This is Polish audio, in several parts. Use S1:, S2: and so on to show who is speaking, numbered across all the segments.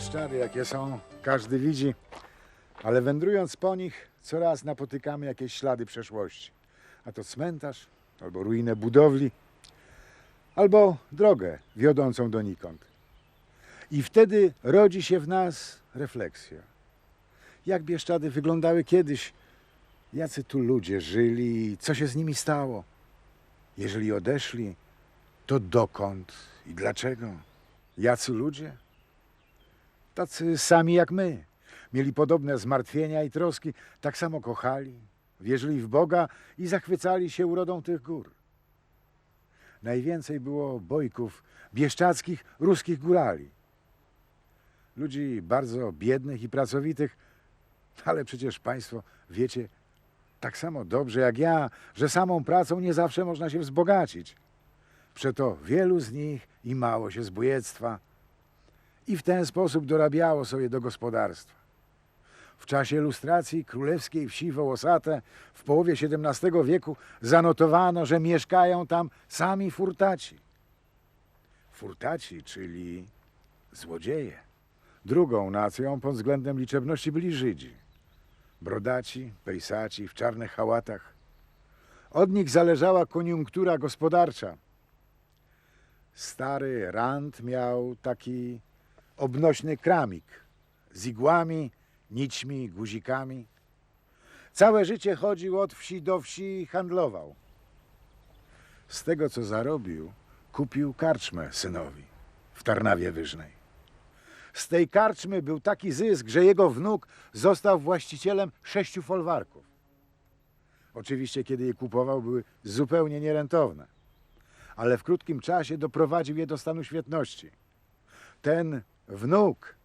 S1: Bieszczady, jakie są, każdy widzi, ale wędrując po nich, coraz napotykamy jakieś ślady przeszłości. A to cmentarz, albo ruinę budowli, albo drogę wiodącą donikąd. I wtedy rodzi się w nas refleksja. Jak Bieszczady wyglądały kiedyś, jacy tu ludzie żyli, co się z nimi stało. Jeżeli odeszli, to dokąd i dlaczego? Jacy ludzie? Tacy sami jak my. Mieli podobne zmartwienia i troski, tak samo kochali, wierzyli w Boga i zachwycali się urodą tych gór. Najwięcej było bojków bieszczadzkich, ruskich górali. Ludzi bardzo biednych i pracowitych, ale przecież Państwo wiecie tak samo dobrze jak ja, że samą pracą nie zawsze można się wzbogacić. Przeto wielu z nich i mało się z bujectwa i w ten sposób dorabiało sobie do gospodarstwa. W czasie lustracji królewskiej wsi Wołosate w połowie XVII wieku zanotowano, że mieszkają tam sami furtaci. Furtaci, czyli złodzieje. Drugą nacją pod względem liczebności byli Żydzi. Brodaci, pejsaci w czarnych hałatach. Od nich zależała koniunktura gospodarcza. Stary Rand miał taki obnośny kramik z igłami, nićmi, guzikami. Całe życie chodził od wsi do wsi i handlował. Z tego, co zarobił, kupił karczmę synowi w Tarnawie Wyżnej. Z tej karczmy był taki zysk, że jego wnuk został właścicielem sześciu folwarków. Oczywiście, kiedy je kupował, były zupełnie nierentowne, ale w krótkim czasie doprowadził je do stanu świetności. Ten wnuk,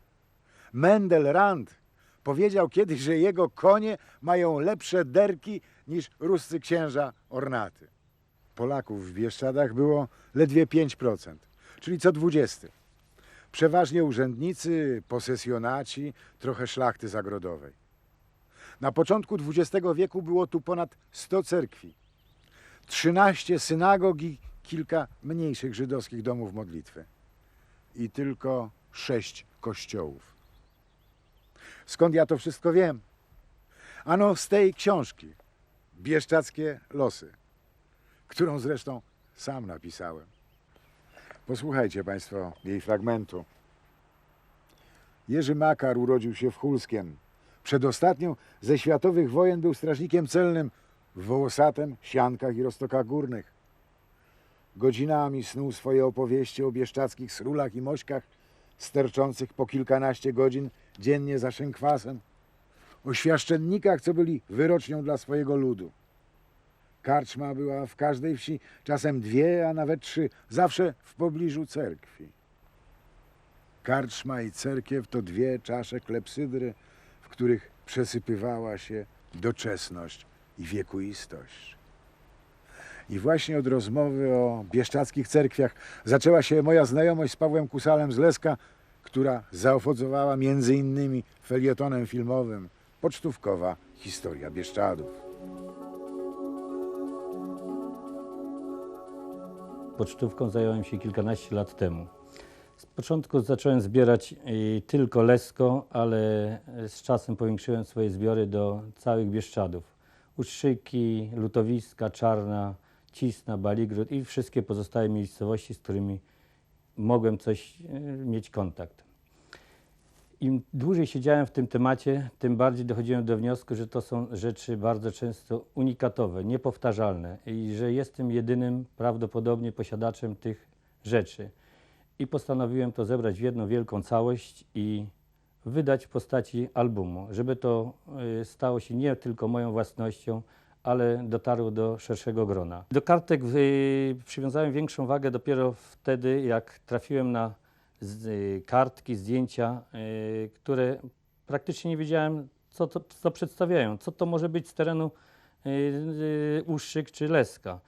S1: Mendel Rand, powiedział kiedyś, że jego konie mają lepsze derki niż ruscy księża ornaty. Polaków w Bieszczadach było ledwie 5%, czyli co 20. Przeważnie urzędnicy, posesjonaci, trochę szlachty zagrodowej. Na początku XX wieku było tu ponad 100 cerkwi, 13 synagog i kilka mniejszych żydowskich domów modlitwy i tylko sześć kościołów. Skąd ja to wszystko wiem? Ano z tej książki Bieszczackie losy, którą zresztą sam napisałem. Posłuchajcie Państwo jej fragmentu. Jerzy Makar urodził się w Hulskiem. Przedostatnią ze światowych wojen był strażnikiem celnym w Wołosatem, Siankach i Roztokach Górnych. Godzinami snuł swoje opowieści o bieszczadzkich srulach i mośkach, sterczących po kilkanaście godzin dziennie za szynkwasem. O świaszczennikach, co byli wyrocznią dla swojego ludu. Karczma była w każdej wsi, czasem dwie, a nawet trzy, zawsze w pobliżu cerkwi. Karczma i cerkiew to dwie czasze klepsydry, w których przesypywała się doczesność i wiekuistość. I właśnie od rozmowy o bieszczadzkich cerkwiach zaczęła się moja znajomość z Pawłem Kusalem z Leska, która zaowocowała między innymi felietonem filmowym Pocztówkowa historia Bieszczadów.
S2: Pocztówką zająłem się kilkanaście lat temu. Z początku zacząłem zbierać y, tylko Lesko, ale z czasem powiększyłem swoje zbiory do całych Bieszczadów. Ustrzyki, Lutowiska, Czarna, Cisna, Baligród i wszystkie pozostałe miejscowości, z którymi mogłem coś y, mieć kontakt. Im dłużej siedziałem w tym temacie, tym bardziej dochodziłem do wniosku, że to są rzeczy bardzo często unikatowe, niepowtarzalne i że jestem jedynym prawdopodobnie posiadaczem tych rzeczy. I postanowiłem to zebrać w jedną wielką całość i wydać w postaci albumu, żeby to y, stało się nie tylko moją własnością, ale dotarło do szerszego grona. Do kartek y, przywiązałem większą wagę dopiero wtedy, jak trafiłem na z, y, kartki, zdjęcia, y, które praktycznie nie wiedziałem, co to co przedstawiają, co to może być z terenu y, y, Ustrzyk czy Leska.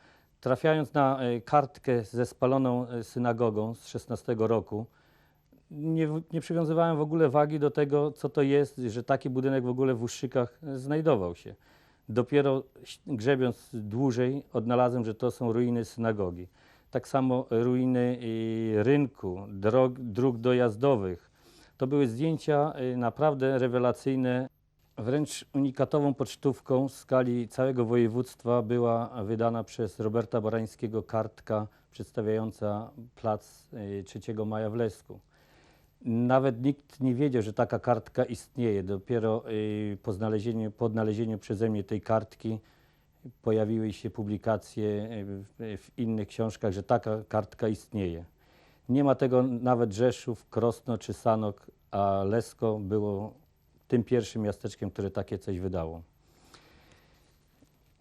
S2: Trafiając na y, kartkę ze spaloną y, synagogą z 16 roku, nie, nie przywiązywałem w ogóle wagi do tego, co to jest, że taki budynek w ogóle w Uszczykach y, znajdował się. Dopiero grzebiąc dłużej odnalazłem, że to są ruiny synagogi. Tak samo ruiny y, rynku, drog, dróg dojazdowych, To były zdjęcia y, naprawdę rewelacyjne. Wręcz unikatową pocztówką w skali całego województwa była wydana przez Roberta Barańskiego kartka przedstawiająca plac y, 3 Maja w Lesku. Nawet nikt nie wiedział, że taka kartka istnieje. Dopiero y, po znalezieniu, po odnalezieniu przeze mnie tej kartki pojawiły się publikacje y, w, w innych książkach, że taka kartka istnieje. Nie ma tego nawet Rzeszów, Krosno czy Sanok, a Lesko było tym pierwszym miasteczkiem, które takie coś wydało.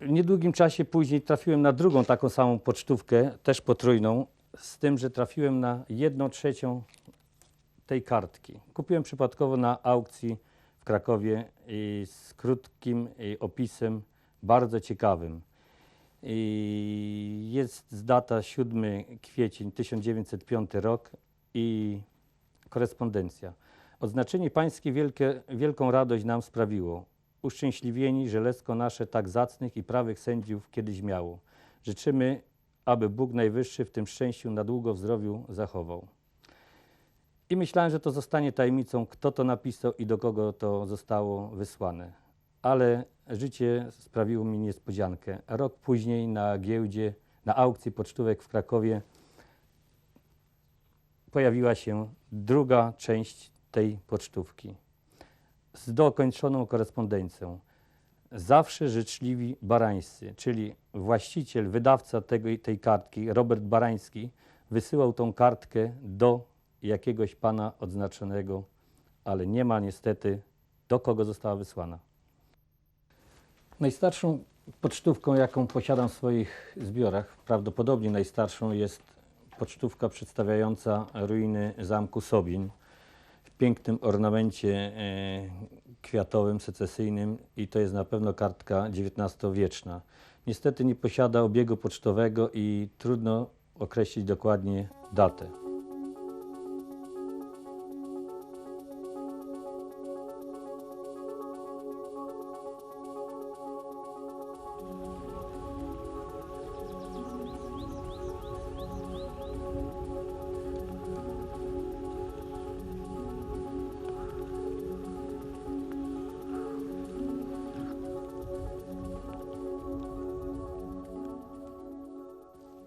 S2: W niedługim czasie później trafiłem na drugą taką samą pocztówkę, też potrójną, z tym, że trafiłem na jedną trzecią tej kartki. Kupiłem przypadkowo na aukcji w Krakowie i z krótkim opisem, bardzo ciekawym. I jest z data 7 kwiecień 1905 rok i korespondencja. Odznaczenie pańskie wielkie, wielką radość nam sprawiło. Uszczęśliwieni, że Lesko nasze tak zacnych i prawych sędziów kiedyś miało. Życzymy, aby Bóg Najwyższy w tym szczęściu na długo w zdrowiu zachował. I myślałem, że to zostanie tajemnicą, kto to napisał i do kogo to zostało wysłane. Ale życie sprawiło mi niespodziankę. Rok później na giełdzie, na aukcji pocztówek w Krakowie pojawiła się druga część tej pocztówki z dokończoną korespondencją. Zawsze życzliwi barańscy, czyli właściciel, wydawca tego, tej kartki, Robert Barański, wysyłał tą kartkę do jakiegoś pana odznaczonego, ale nie ma niestety do kogo została wysłana. Najstarszą pocztówką, jaką posiadam w swoich zbiorach, prawdopodobnie najstarszą jest pocztówka przedstawiająca ruiny zamku Sobień w pięknym ornamencie e, kwiatowym, secesyjnym i to jest na pewno kartka XIX-wieczna. Niestety nie posiada obiegu pocztowego i trudno określić dokładnie datę.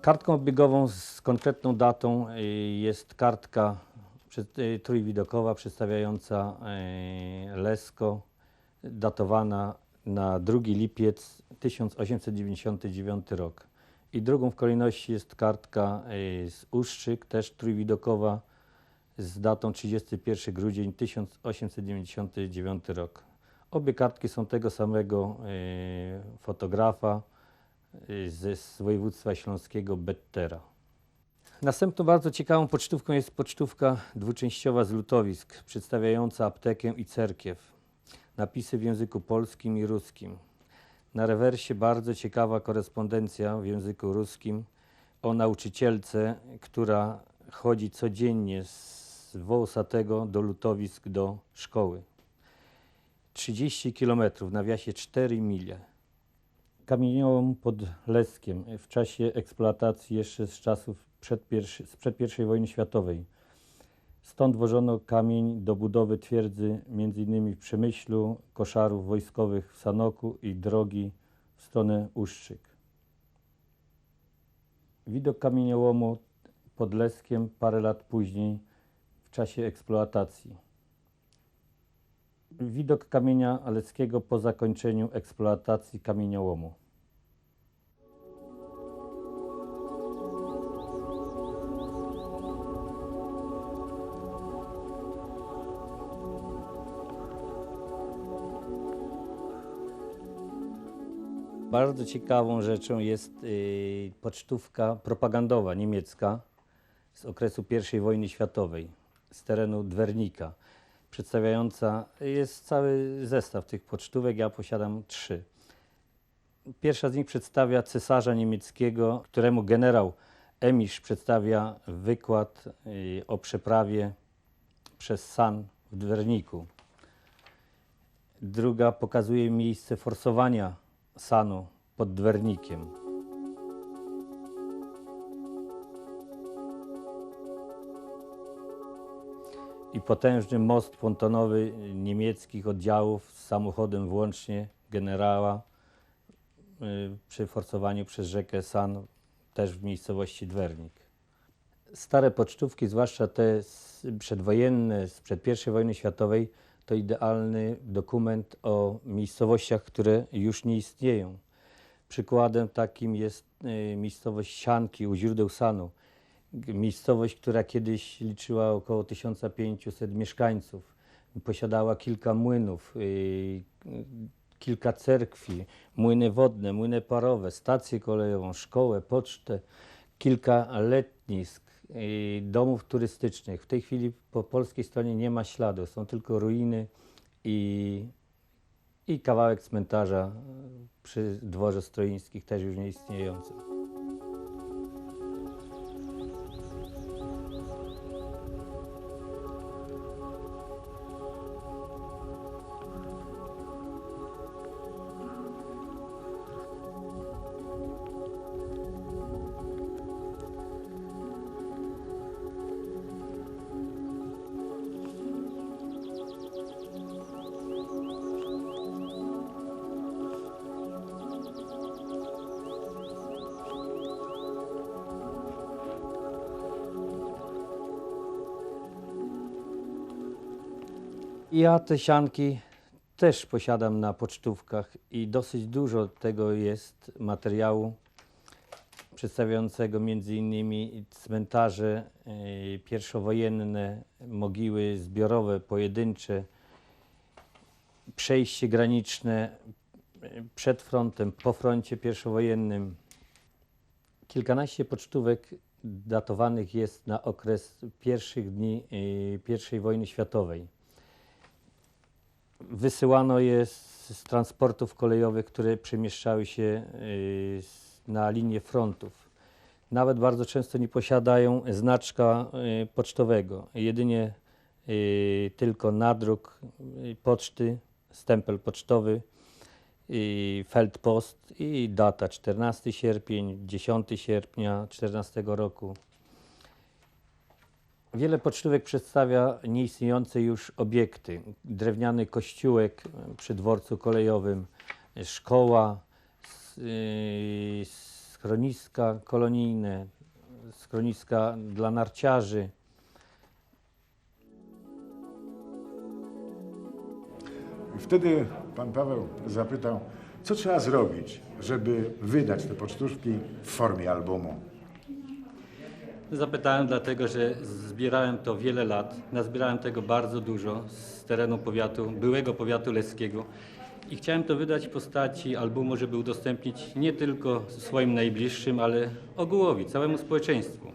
S2: Kartką obiegową z konkretną datą y, jest kartka y, trójwidokowa przedstawiająca y, Lesko, datowana na 2 lipiec 1899 rok. I drugą w kolejności jest kartka z Uszczyk, też trójwidokowa, z datą 31 grudzień 1899 rok. Obie kartki są tego samego fotografa, ze z województwa śląskiego Bettera. Następną bardzo ciekawą pocztówką jest pocztówka dwuczęściowa z lutowisk, przedstawiająca aptekę i cerkiew. Napisy w języku polskim i ruskim. Na rewersie bardzo ciekawa korespondencja w języku ruskim o nauczycielce, która chodzi codziennie z Wołosatego do lutowisk do szkoły. 30 km, nawiasie 4 mile kamieniołom pod Leskiem w czasie eksploatacji jeszcze z czasów przed sprzed I wojny światowej. Stąd wożono kamień do budowy twierdzy m.in. w Przemyślu, koszarów wojskowych w Sanoku i drogi w stronę Uszczyk. Widok kamieniołomu pod Leskiem parę lat później w czasie eksploatacji. Widok kamienia Aleckiego po zakończeniu eksploatacji kamieniołomu. Bardzo ciekawą rzeczą jest y, pocztówka propagandowa niemiecka z okresu I wojny światowej, z terenu Dwernika przedstawiająca, jest cały zestaw tych pocztówek, ja posiadam trzy. Pierwsza z nich przedstawia cesarza niemieckiego, któremu generał Emisz przedstawia wykład y, o przeprawie przez San w Dwerniku. Druga pokazuje miejsce forsowania Sanu pod Dwernikiem. I potężny most pontonowy niemieckich oddziałów z samochodem włącznie generała y, przy forsowaniu przez rzekę San, też w miejscowości Dwernik. Stare pocztówki, zwłaszcza te przedwojenne, sprzed I wojny światowej, to idealny dokument o miejscowościach, które już nie istnieją. Przykładem takim jest y, miejscowość Sianki u źródeł Sanu. Miejscowość, która kiedyś liczyła około 1500 mieszkańców. Posiadała kilka młynów, y, kilka cerkwi, młyny wodne, młyny parowe, stację kolejową, szkołę, pocztę, kilka letnisk, y, domów turystycznych. W tej chwili po polskiej stronie nie ma śladu, są tylko ruiny i, i kawałek cmentarza przy dworze Stroińskich, też już nie istniejącym. Ja te sianki też posiadam na pocztówkach i dosyć dużo tego jest materiału przedstawiającego innymi cmentarze y, pierwszowojenne, mogiły zbiorowe, pojedyncze, przejście graniczne y, przed frontem, po froncie pierwszowojennym. Kilkanaście pocztówek datowanych jest na okres pierwszych dni y, I wojny światowej. Wysyłano je z, z transportów kolejowych, które przemieszczały się y, na linię frontów. Nawet bardzo często nie posiadają znaczka y, pocztowego. Jedynie y, tylko nadruk poczty, stempel pocztowy, Feldpost i data 14 sierpień, 10 sierpnia 14 roku. Wiele pocztówek przedstawia nieistniejące już obiekty. Drewniany kościółek e, przy dworcu kolejowym, szkoła, yy, schroniska kolonijne, schroniska dla narciarzy.
S1: I wtedy pan Paweł zapytał, co trzeba zrobić, żeby wydać te pocztówki w formie albumu.
S2: Zapytałem dlatego, że zbierałem to wiele lat. Nazbierałem tego bardzo dużo z terenu powiatu, byłego powiatu leskiego. I chciałem to wydać w postaci albumu, żeby udostępnić nie tylko swoim najbliższym, ale ogółowi, całemu społeczeństwu.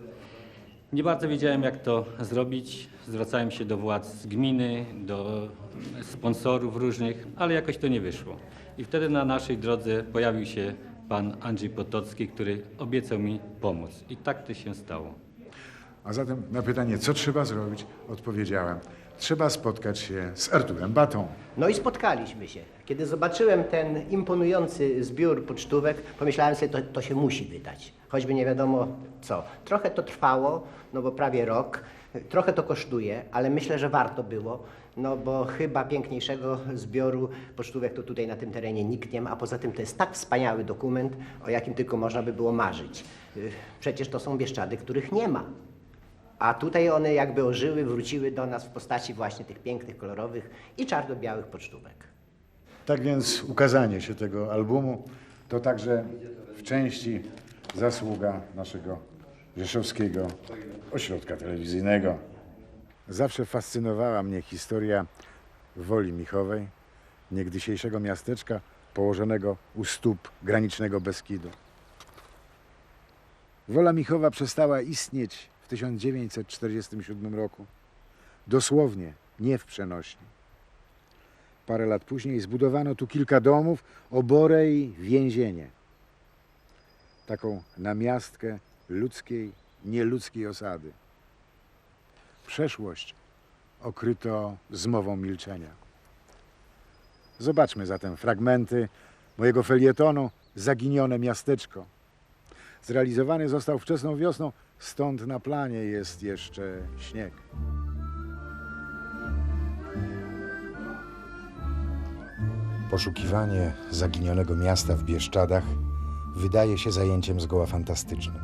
S2: Nie bardzo wiedziałem, jak to zrobić. Zwracałem się do władz gminy, do sponsorów różnych, ale jakoś to nie wyszło. I wtedy na naszej drodze pojawił się pan Andrzej Potocki, który obiecał mi pomóc. I tak to się stało.
S1: A zatem na pytanie, co trzeba zrobić, odpowiedziałem, trzeba spotkać się z Arturem Batą.
S3: No i spotkaliśmy się. Kiedy zobaczyłem ten imponujący zbiór pocztówek, pomyślałem sobie, to, to się musi wydać. Choćby nie wiadomo co. Trochę to trwało, no bo prawie rok. Trochę to kosztuje, ale myślę, że warto było. No bo chyba piękniejszego zbioru pocztówek to tutaj na tym terenie nikt nie ma, a poza tym to jest tak wspaniały dokument, o jakim tylko można by było marzyć. Y, Przecież to są Bieszczady, których nie ma. A tutaj one jakby ożyły, wróciły do nas w postaci właśnie tych pięknych, kolorowych i czarno-białych pocztówek.
S1: Tak więc ukazanie się tego albumu to także w części zasługa naszego Rzeszowskiego Ośrodka Telewizyjnego. Zawsze fascynowała mnie historia Woli Michowej, niegdysiejszego miasteczka położonego u stóp granicznego Beskidu. Wola Michowa przestała istnieć 1947 roku. Dosłownie, nie w przenośni. Parę lat później zbudowano tu kilka domów, oborę i więzienie. Taką namiastkę ludzkiej, nieludzkiej osady. Przeszłość okryto zmową milczenia. Zobaczmy zatem fragmenty mojego felietonu Zaginione miasteczko. Zrealizowany został wczesną wiosną, Stąd na planie jest jeszcze śnieg. Poszukiwanie zaginionego miasta w Bieszczadach wydaje się zajęciem zgoła fantastycznym.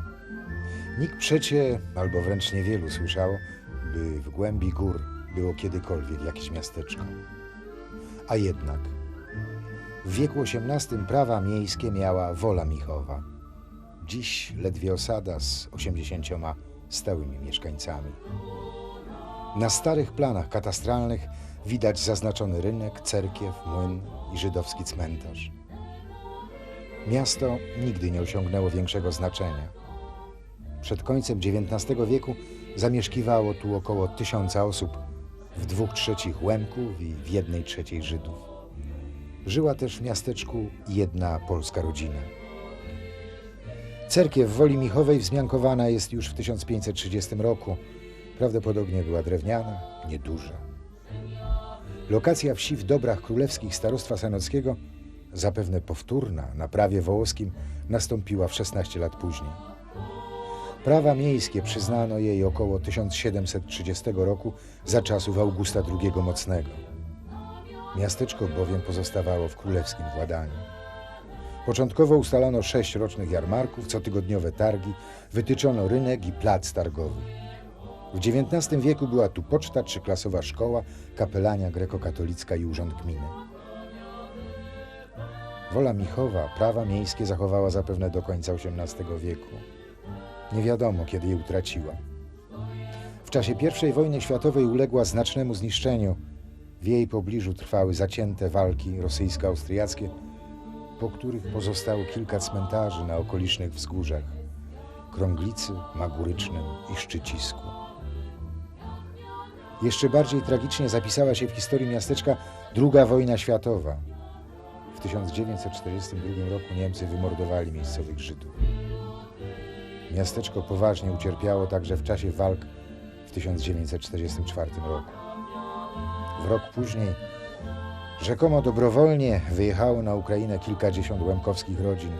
S1: Nikt przecie, albo wręcz niewielu słyszał, by w głębi gór było kiedykolwiek jakieś miasteczko. A jednak w wieku XVIII prawa miejskie miała wola Michowa – Dziś ledwie osada z 80 stałymi mieszkańcami. Na starych planach katastralnych widać zaznaczony rynek, cerkiew, młyn i żydowski cmentarz. Miasto nigdy nie osiągnęło większego znaczenia. Przed końcem XIX wieku zamieszkiwało tu około tysiąca osób, w dwóch trzecich Łemków i w jednej trzeciej Żydów. Żyła też w miasteczku jedna polska rodzina. Cerkiew Woli Michowej wzmiankowana jest już w 1530 roku. Prawdopodobnie była drewniana, nieduża. Lokacja wsi w dobrach królewskich Starostwa Sanockiego, zapewne powtórna na prawie wołoskim, nastąpiła w 16 lat później. Prawa miejskie przyznano jej około 1730 roku za czasów Augusta II Mocnego. Miasteczko bowiem pozostawało w królewskim władaniu. Początkowo ustalono sześć rocznych jarmarków, cotygodniowe targi, wytyczono rynek i plac targowy. W XIX wieku była tu poczta, trzyklasowa szkoła, kapelania grekokatolicka i urząd gminy. Wola Michowa prawa miejskie zachowała zapewne do końca XVIII wieku. Nie wiadomo, kiedy je utraciła. W czasie I wojny światowej uległa znacznemu zniszczeniu. W jej pobliżu trwały zacięte walki rosyjsko-austriackie, po których pozostało kilka cmentarzy na okolicznych wzgórzach Krąglicy, Magurycznym i Szczycisku. Jeszcze bardziej tragicznie zapisała się w historii miasteczka II wojna światowa. W 1942 roku Niemcy wymordowali miejscowych Żydów. Miasteczko poważnie ucierpiało także w czasie walk w 1944 roku. W rok później rzekomo dobrowolnie wyjechało na Ukrainę kilkadziesiąt łemkowskich rodzin.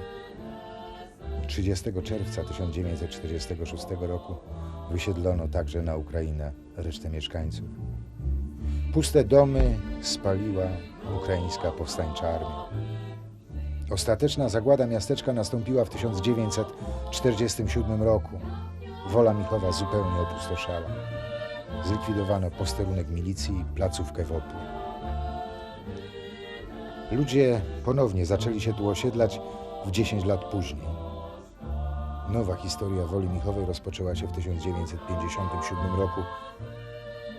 S1: 30 czerwca 1946 roku wysiedlono także na Ukrainę resztę mieszkańców. Puste domy spaliła ukraińska powstańcza armia. Ostateczna zagłada miasteczka nastąpiła w 1947 roku. Wola Michowa zupełnie opustoszała. Zlikwidowano posterunek milicji i placówkę WOP-u. Ludzie ponownie zaczęli się tu osiedlać w 10 lat później. Nowa historia Woli Michowej rozpoczęła się w 1957 roku.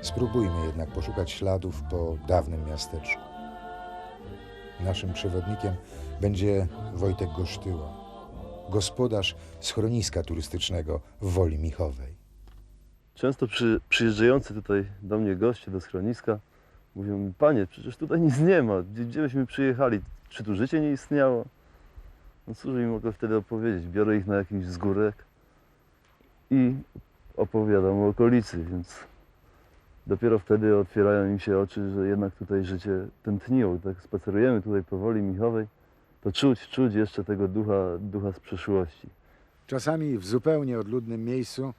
S1: Spróbujmy jednak poszukać śladów po dawnym miasteczku. Naszym przewodnikiem będzie Wojtek Gosztyła, gospodarz schroniska turystycznego w Woli Michowej.
S4: Często przy, przyjeżdżający tutaj do mnie goście do schroniska mówią panie, przecież tutaj nic nie ma, gdzie, gdzie myśmy przyjechali, czy tu życie nie istniało? No cóż im mogę wtedy opowiedzieć, biorę ich na jakiś wzgórek i opowiadam o okolicy, więc dopiero wtedy otwierają im się oczy, że jednak tutaj życie tętniło. Tak spacerujemy tutaj powoli Michowej, to czuć, czuć jeszcze tego ducha, ducha z przeszłości.
S1: Czasami w zupełnie odludnym miejscu,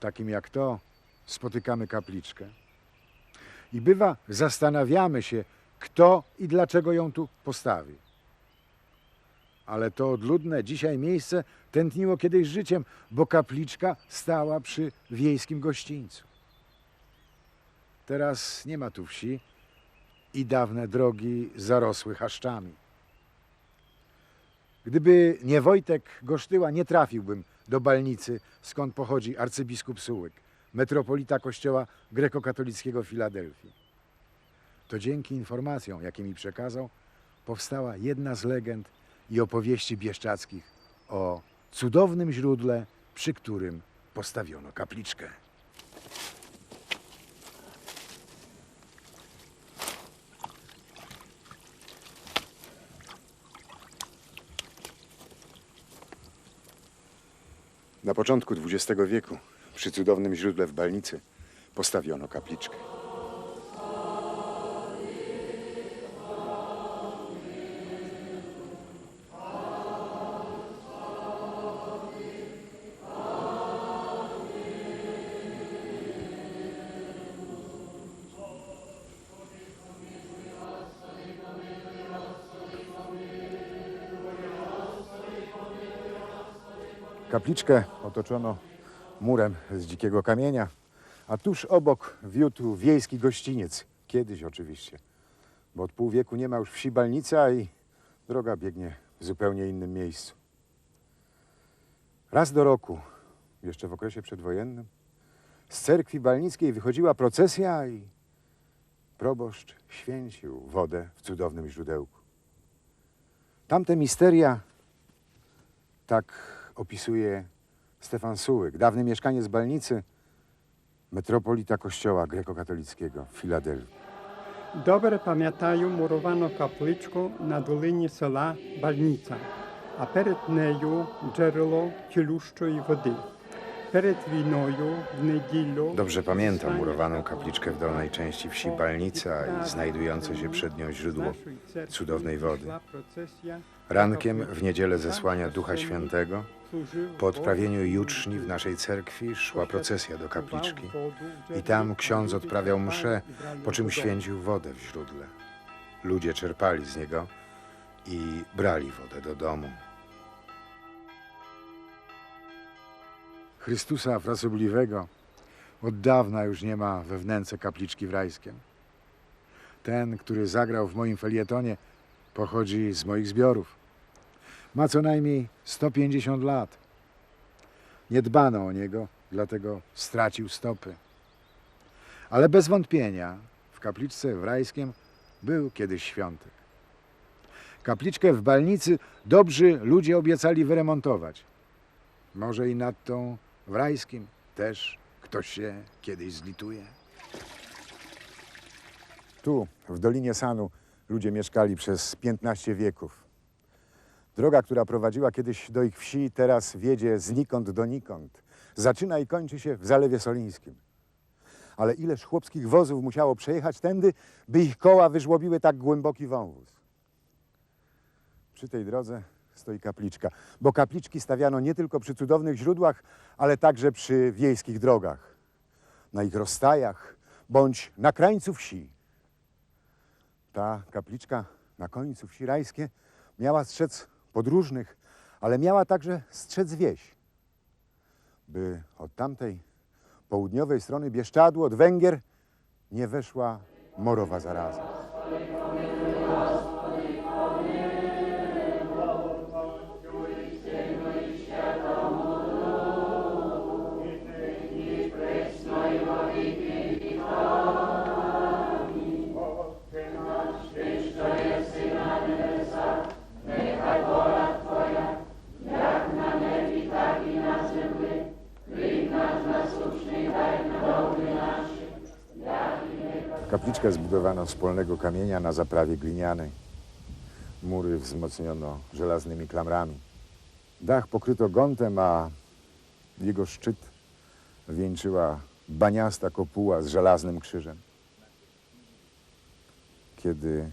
S1: takim jak to, spotykamy kapliczkę. I bywa, zastanawiamy się, kto i dlaczego ją tu postawił. Ale to odludne dzisiaj miejsce tętniło kiedyś życiem, bo kapliczka stała przy wiejskim gościńcu. Teraz nie ma tu wsi i dawne drogi zarosły chaszczami. Gdyby nie Wojtek Gosztyła, nie trafiłbym do Balnicy, skąd pochodzi arcybiskup Sułyk, metropolita kościoła grekokatolickiego Filadelfii. To dzięki informacjom, jakie mi przekazał, powstała jedna z legend i opowieści bieszczadzkich o cudownym źródle, przy którym postawiono kapliczkę. Na początku XX wieku, przy cudownym źródle w Balnicy postawiono kapliczkę. Kapliczkę otoczono murem z dzikiego kamienia, a tuż obok wiódł wiejski gościniec. Kiedyś oczywiście, bo od pół wieku nie ma już wsi Balnica i droga biegnie w zupełnie innym miejscu. Raz do roku, jeszcze w okresie przedwojennym, z cerkwi balnickiej wychodziła procesja i proboszcz święcił wodę w cudownym źródełku. Tamte misteria tak opisuje Stefan Sułyk, dawny mieszkaniec Balnicy, metropolita kościoła grekokatolickiego w Filadelfii.
S5: Добре пам'ятаю муровану капличку на долині села Бальниця, а перед нею джерело цілющої води. Перед війною в неділю
S1: Dobrze pamiętam murowaną kapliczkę w dolnej części wsi Balnica i znajdujące się przed nią źródło cudownej wody. Rankiem w niedzielę zesłania Ducha Świętego po odprawieniu juczni w naszej cerkwi szła procesja do kapliczki i tam ksiądz odprawiał mszę, po czym święcił wodę w źródle. Ludzie czerpali z niego i brali wodę do domu. Chrystusa Frasobliwego od dawna już nie ma we wnęce kapliczki w Rajskiem. Ten, który zagrał w moim felietonie, pochodzi z moich zbiorów. Ma co najmniej 150 lat. Nie dbano o niego, dlatego stracił stopy. Ale bez wątpienia w kapliczce w Rajskiem był kiedyś świątek. Kapliczkę w Balnicy dobrzy ludzie obiecali wyremontować. Może i nad tą w Rajskim też ktoś się kiedyś zlituje. Tu, w Dolinie Sanu, ludzie mieszkali przez 15 wieków. Droga, która prowadziła kiedyś do ich wsi, teraz wiedzie znikąd donikąd. Zaczyna i kończy się w Zalewie Solińskim. Ale ileż chłopskich wozów musiało przejechać tędy, by ich koła wyżłobiły tak głęboki wąwóz. Przy tej drodze stoi kapliczka, bo kapliczki stawiano nie tylko przy cudownych źródłach, ale także przy wiejskich drogach, na ich rozstajach bądź na krańcu wsi. Ta kapliczka na końcu wsi rajskie miała strzec podróżnych, ale miała także strzec wieś, by od tamtej południowej strony Bieszczadu, od Węgier, nie weszła morowa zaraza. Kapliczkę zbudowano z kamienia na zaprawie glinianej. Mury wzmocniono żelaznymi klamrami. Dach pokryto gątem, a jego szczyt wieńczyła baniasta kopuła z żelaznym krzyżem. Kiedy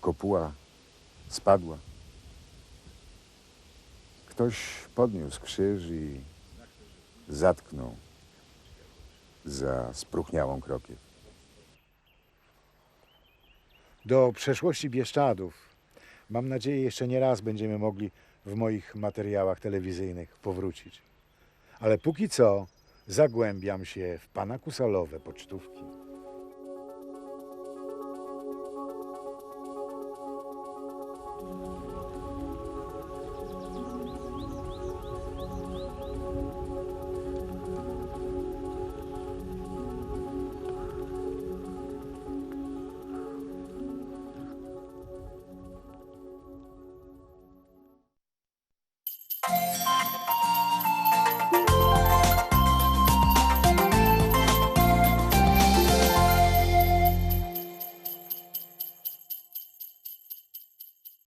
S1: kopuła spadła, ktoś podniósł krzyż i zatknął za spróchniałą krokiew. Do przeszłości Bieszczadów mam nadzieję jeszcze nie raz będziemy mogli w moich materiałach telewizyjnych powrócić. Ale póki co zagłębiam się w pana kusalowe pocztówki.